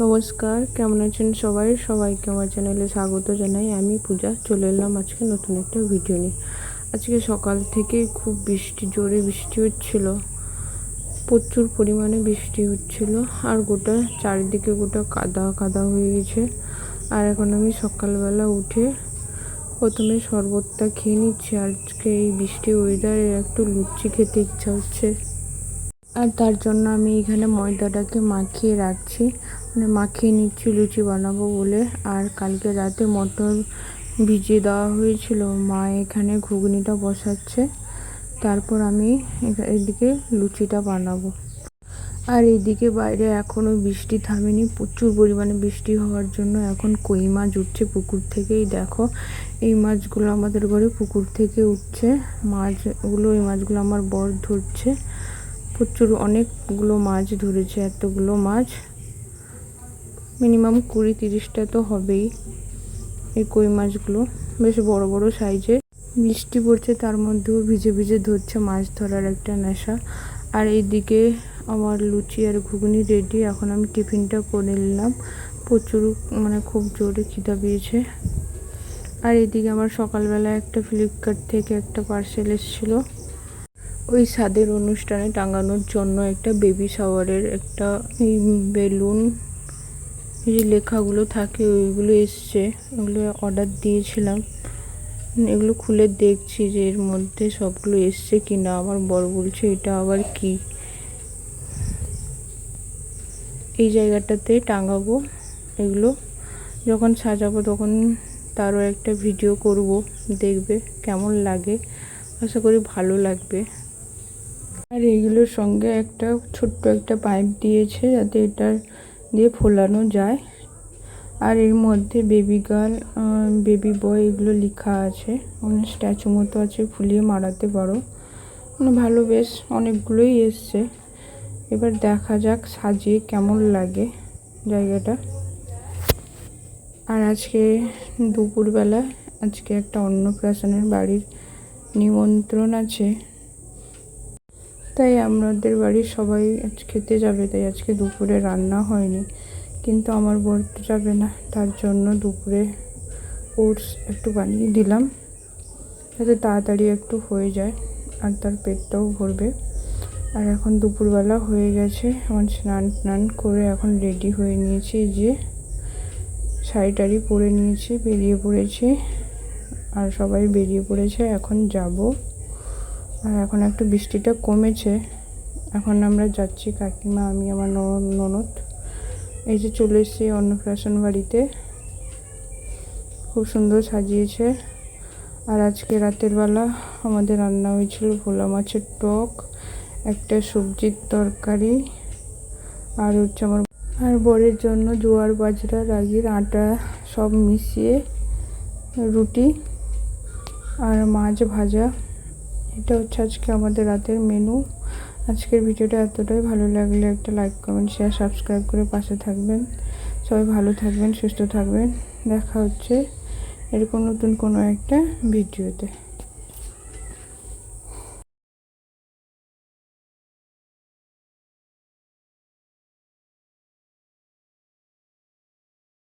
নমস্কার, কেমন আছেন সবাই? সবাইকে আমার চ্যানেলে স্বাগত জানাই। আমি পূজা, চলে এলাম আজকে নতুন একটা ভিডিও নিয়ে। আজকে সকাল থেকে খুব বৃষ্টি, জোরে বৃষ্টি হচ্ছিল। প্রচুর পরিমাণে বৃষ্টি হচ্ছিল আর গোটা চারিদিকে গোটা কাদা কাদা হয়ে গেছে। আর এখন আমি সকালবেলা উঠে প্রথমে শরবতটা খেয়ে নিচ্ছি। আজকে এই বৃষ্টি ওয়েদারে একটু লুচি খেতে ইচ্ছা হচ্ছে। আর তার জন্য আমি এখানে ময়দাটাকে মাখিয়ে রাখছি। মানে মাখিয়ে নিচ্ছি, লুচি বানাবো বলে। আর কালকে রাতে মটর ভিজিয়ে দেওয়া হয়েছিল। মা এখানে ঘুগনিটা বসাচ্ছে। তারপর আমি এদিকে লুচিটা বানাবো। আর এইদিকে বাইরে এখনও বৃষ্টি থামেনি। প্রচুর পরিমাণে বৃষ্টি হওয়ার জন্য এখন কই মাছ উঠছে পুকুর থেকেই দেখো। এই মাছগুলো আমাদের ঘরে পুকুর থেকে উঠছে। মাছগুলো, এই মাছগুলো আমার বর ধরছে। প্রচুর অনেকগুলো মাছ ধরেছে, এতগুলো মাছ। মিনিমাম কুড়ি তিরিশটা তো হবেই এই কই মাছগুলো। বেশ বড় বড় সাইজে বৃষ্টি পড়ছে, তার মধ্যেও ভিজে ভিজে ধরছে মাছ ধরার একটা নেশা। আর এইদিকে আমার লুচি আর ঘুগনি রেডি এখন আমি টিফিনটা করে নিলাম। প্রচুর মানে খুব জোরে খিদা পেয়েছে। আর এদিকে আমার সকালবেলা একটা ফ্লিপকার্ট থেকে একটা পার্সেল এসেছিল। ওই স্বাদের অনুষ্ঠানে টাঙানোর জন্য একটা বেবি শাওয়ারের একটা, এই বেলুন যে লেখাগুলো থাকে ওইগুলো এসছে, ওগুলো অর্ডার দিয়েছিলাম। এগুলো খুলে দেখছি যে এর মধ্যে সবগুলো এসছে কি না আমার বড় বলছে এটা আবার কি? এই জায়গাটাতে টাঙাবো এগুলো, যখন সাজাবো তখন তারও একটা ভিডিও করব, দেখবে কেমন লাগে। আশা করি ভালো লাগবে। আর এইগুলোর সঙ্গে একটা ছোট্ট একটা পাইপ দিয়েছে যাতে এটা দিয়ে ফোলানো যায়। আর এর মধ্যে বেবি গার্ল বেবি বয় এগুলো লেখা আছে। অনেক স্ট্যাচু মতো আছে, ফুলিয়ে মারাতে পারো। মানে ভালো, বেশ অনেকগুলোই এসছে। এবার দেখা যাক সাজিয়ে কেমন লাগে জায়গাটা। আর আজকে দুপুরবেলা, আজকে একটা অন্নপ্রাশনের বাড়ির নিমন্ত্রণ আছে। তাই আমাদের বাড়ির সবাই আজ খেতে যাবে, তাই আজকে দুপুরে রান্না হয়নি। কিন্তু আমার বর তো যাবে না, তার জন্য দুপুরে ওটস একটু বানিয়ে দিলাম। যাতে তাড়াতাড়ি একটু হয়ে যায়, আর তার পেটটাও ভরবে। আর এখন দুপুরবেলা হয়ে গেছে, এখন স্নান টান করে এখন রেডি হয়ে নিয়েছি যে শাড়ি টাড়ি পরে নিয়েছি, বেরিয়ে পড়েছি। আর সবাই বেরিয়ে পড়েছে, এখন যাব। আর এখন একটু বৃষ্টিটা কমেছে। এখন আমরা যাচ্ছি কাকিমা, আমি, আমার ননদ। এই যে চলে এসেছি অন্নপ্রাশন বাড়িতে। খুব সুন্দর সাজিয়েছে। আর আজকে রাতের বেলা আমাদের রান্না হয়েছিল ভোলা মাছের টক, একটা সবজির তরকারি, আর হচ্ছে আমার আর বরের জন্য জোয়ার, বাজরা, রাগির, আটা সব মিশিয়ে রুটি আর মাছ ভাজা। এটা হচ্ছে আজকে আমাদের রাতের মেনু আজকের ভিডিওটা এতটাই ভালো লাগলে একটা লাইক কমেন্ট শেয়ার সাবস্ক্রাইব করে পাশে থাকবেন। সবাই ভালো থাকবেন, সুস্থ থাকবেন। দেখা হচ্ছে এরকম নতুন কোনো একটা ভিডিওতে।